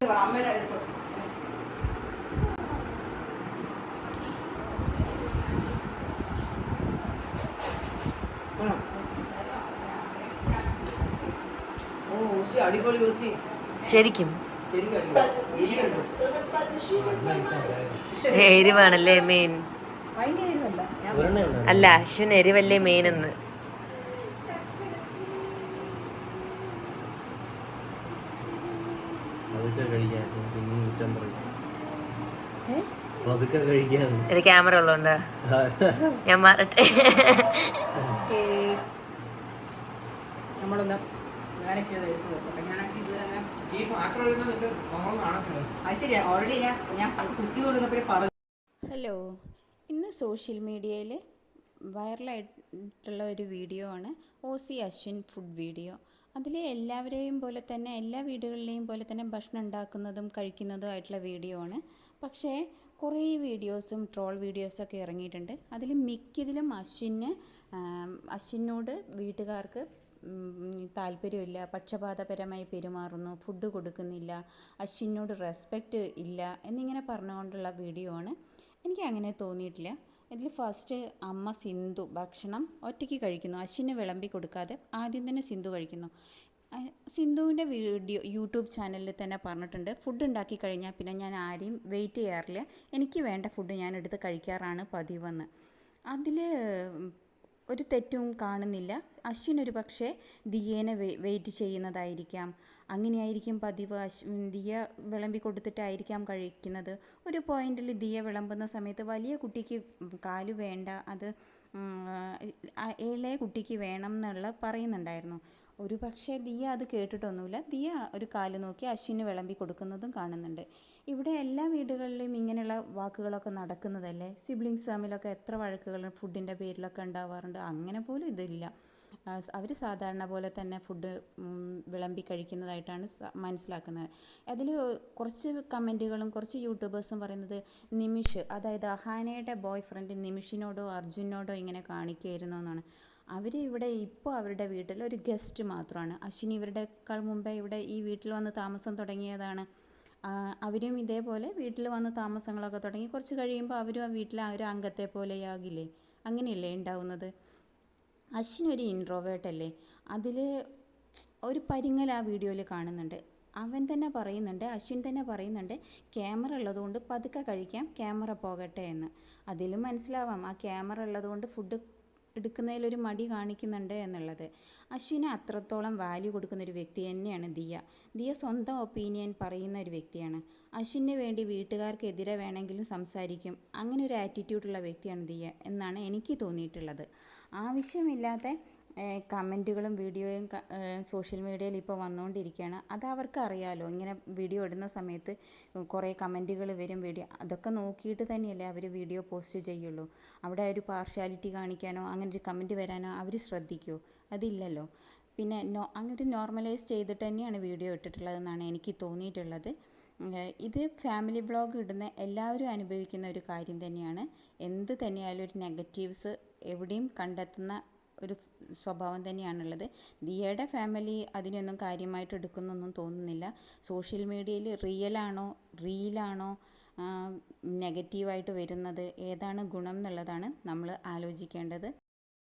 അമ്മയുടെ അടുത്ത് അടിപൊളി ശരിക്കും എരിവാണല്ലേ മെയിൻ അല്ല അശ്വിൻ എരിവല്ലേ മെയിൻ എന്ന്. അതൊക്കെ കഴിക്കാൻ പിന്നെ കുറ്റം പറയും പതുക്കെ കഴിക്കാൻ ഒരു ക്യാമറ ഉള്ളതുകൊണ്ട് ഞാൻ മാറട്ടെ. നമ്മളൊന്ന് ഹലോ. ഇന്ന് സോഷ്യൽ മീഡിയയിൽ വൈറലായിട്ടുള്ള ഒരു വീഡിയോ ആണ് O C Ashwin food video. അതിൽ എല്ലാവരെയും പോലെ തന്നെ എല്ലാ വീടുകളിലെയും പോലെ തന്നെ ഭക്ഷണം ഉണ്ടാക്കുന്നതും കഴിക്കുന്നതും ആയിട്ടുള്ള വീഡിയോ ആണ്. പക്ഷേ കുറേ വീഡിയോസും ട്രോൾ വീഡിയോസൊക്കെ ഇറങ്ങിയിട്ടുണ്ട്. അതിൽ മിക്കതിലും അശ്വിന് അശ്വിനോട് വീട്ടുകാർക്ക് താല്പര്യമില്ല പക്ഷപാതപരമായി പെരുമാറുന്നു ഫുഡ് കൊടുക്കുന്നില്ല അശ്വിനോട് റെസ്പെക്റ്റ് ഇല്ല എന്നിങ്ങനെ പറഞ്ഞുകൊണ്ടുള്ള വീഡിയോ ആണ്. എനിക്ക് അങ്ങനെ തോന്നിയിട്ടില്ല. ഇതിൽ ഫസ്റ്റ് അമ്മ സിന്ധു ഭക്ഷണം ഒറ്റയ്ക്ക് കഴിക്കുന്നു. അശ്വിന് വിളമ്പി കൊടുക്കാതെ ആദ്യം തന്നെ സിന്ധു കഴിക്കുന്നു. സിന്ധുവിന്റെ വീഡിയോ യൂട്യൂബ് ചാനലിൽ തന്നെ പറഞ്ഞിട്ടുണ്ട്. ഫുഡ് ഉണ്ടാക്കി കഴിഞ്ഞാൽ പിന്നെ ഞാൻ ആരെയും വെയിറ്റ് ചെയ്യാറില്ല. എനിക്ക് വേണ്ട ഫുഡ് ഞാൻ എടുത്ത് കഴിക്കാറാണ് പതിവെന്ന്. അതിൽ ഒരു തെറ്റും കാണുന്നില്ല. അശ്വിൻ ഒരു പക്ഷേ ദിയേനെ വെയിറ്റ് ചെയ്യുന്നതായിരിക്കാം. അങ്ങനെയായിരിക്കും പതിവ്. അശ്വിൻ ദിയ വിളമ്പി കൊടുത്തിട്ടായിരിക്കാം കഴിക്കുന്നത്. ഒരു പോയിന്റിൽ ദിയ വിളമ്പുന്ന സമയത്ത് വലിയ കുട്ടിക്ക് കാൽ വേണ്ട. അത് ഇളയ കുട്ടിക്ക് വേണം എന്നുള്ള പറയുന്നുണ്ടായിരുന്നു. ഒരു പക്ഷേ ദിയ അത് കേട്ടിട്ടൊന്നുമില്ല. ദിയ ഒരു കാൽ നോക്കി അശ്വിന് വിളമ്പി കൊടുക്കുന്നതും കാണുന്നുണ്ട്. ഇവിടെ എല്ലാ വീടുകളിലും ഇങ്ങനെയുള്ള വാക്കുകളൊക്കെ നടക്കുന്നതല്ലേ? സിബ്ലിങ്സ് തമ്മിലൊക്കെ എത്ര വഴക്കുകൾ ഫുഡിന്റെ പേരിലൊക്കെ ഉണ്ടാവാറുണ്ട്? അങ്ങനെ പോലും ഇതില്ല. അവർ സാധാരണ പോലെ തന്നെ ഫുഡ് വിളമ്പി കഴിക്കുന്നതായിട്ടാണ് മനസ്സിലാക്കുന്നത്. അതിൽ കുറച്ച് കമന്റുകളും കുറച്ച് യൂട്യൂബേഴ്സും പറയുന്നത് നിമിഷ് അതായത് അഹാനയുടെ ബോയ് ഫ്രണ്ട് നിമിഷിനോടോ അർജുനോടോ ഇങ്ങനെ കാണിക്കുമായിരുന്നു എന്നാണ്. അവർ ഇവിടെ ഇപ്പോൾ അവരുടെ വീട്ടിൽ ഒരു ഗസ്റ്റ് മാത്രമാണ്. അശ്വിനി ഇവരുടെക്കാൾ മുമ്പേ ഇവിടെ ഈ വീട്ടിൽ വന്ന് താമസം തുടങ്ങിയതാണ്. അവരും ഇതേപോലെ വീട്ടിൽ വന്ന് താമസങ്ങളൊക്കെ തുടങ്ങി. കുറച്ച് കഴിയുമ്പോൾ അവരും ആ വീട്ടിലെ ആ ഒരു അംഗത്തെ പോലെയാകില്ലേ? അങ്ങനെയല്ലേ ഉണ്ടാവുന്നത്? അശ്വിൻ ഒരു ഇൻട്രോവേർട്ടല്ലേ അതിൽ ഒരു പരിങ്ങൽ ആ വീഡിയോയിൽ കാണുന്നുണ്ട്. അവൻ തന്നെ പറയുന്നുണ്ട് അശ്വിൻ തന്നെ പറയുന്നുണ്ട് ക്യാമറ ഉള്ളതുകൊണ്ട് പതുക്കെ കഴിക്കാം ക്യാമറ പോകട്ടെ എന്ന്. അതിലും മനസ്സിലാവാം ആ ക്യാമറ ഉള്ളതുകൊണ്ട് ഫുഡ് എടുക്കുന്നതിലൊരു മടി കാണിക്കുന്നുണ്ട് എന്നുള്ളത്. അശ്വിനെ അത്രത്തോളം വാല്യൂ കൊടുക്കുന്ന ഒരു വ്യക്തി തന്നെയാണ് ദിയ. ദിയ സ്വന്തം ഒപ്പീനിയൻ പറയുന്ന ഒരു വ്യക്തിയാണ്. അശ്വിന് വേണ്ടി വീട്ടുകാർക്കെതിരെ വേണമെങ്കിലും സംസാരിക്കും. അങ്ങനെ ഒരു ആറ്റിറ്റ്യൂഡുള്ള വ്യക്തിയാണ് ദിയ എന്നാണ് എനിക്ക് തോന്നിയിട്ടുള്ളത്. ആവശ്യമില്ലാത്ത കമന്റുകളും വീഡിയോയും സോഷ്യൽ മീഡിയയിൽ ഇപ്പോൾ വന്നുകൊണ്ടിരിക്കുകയാണ് അത് അവർക്ക് അറിയാലോ ഇങ്ങനെ വീഡിയോ ഇടുന്ന സമയത്ത് കുറേ കമന്റുകൾ വരും വീഡിയോ അതൊക്കെ നോക്കിയിട്ട് തന്നെയല്ലേ അവർ വീഡിയോ പോസ്റ്റ് ചെയ്യുള്ളൂ. അവിടെ ഒരു പാർഷ്യാലിറ്റി കാണിക്കാനോ അങ്ങനെ ഒരു കമന്റ് വരാനോ അവർ ശ്രദ്ധിക്കുമോ അതില്ലല്ലോ. പിന്നെ നോ അങ്ങനെ നോർമലൈസ് ചെയ്തിട്ട് തന്നെയാണ് വീഡിയോ ഇട്ടിട്ടുള്ളതെന്നാണ് എനിക്ക് തോന്നിയിട്ടുള്ളത്. ഇത് ഫാമിലി ബ്ലോഗ് ഇടുന്ന എല്ലാവരും അനുഭവിക്കുന്ന ഒരു കാര്യം തന്നെയാണ്. എന്ത് തന്നെയായാലും ഒരു നെഗറ്റീവ്സ് എവിടെയും കണ്ടെത്തുന്ന ഒരു സ്വഭാവം തന്നെയാണുള്ളത്. ദിയയുടെ ഫാമിലി അതിനൊന്നും കാര്യമായിട്ട് എടുക്കുന്നൊന്നും തോന്നുന്നില്ല. സോഷ്യൽ മീഡിയയിൽ റിയലാണോ റീലാണോ നെഗറ്റീവായിട്ട് വരുന്നത് ഏതാണ് ഗുണം എന്നുള്ളതാണ് നമ്മൾ ആലോചിക്കേണ്ടത്.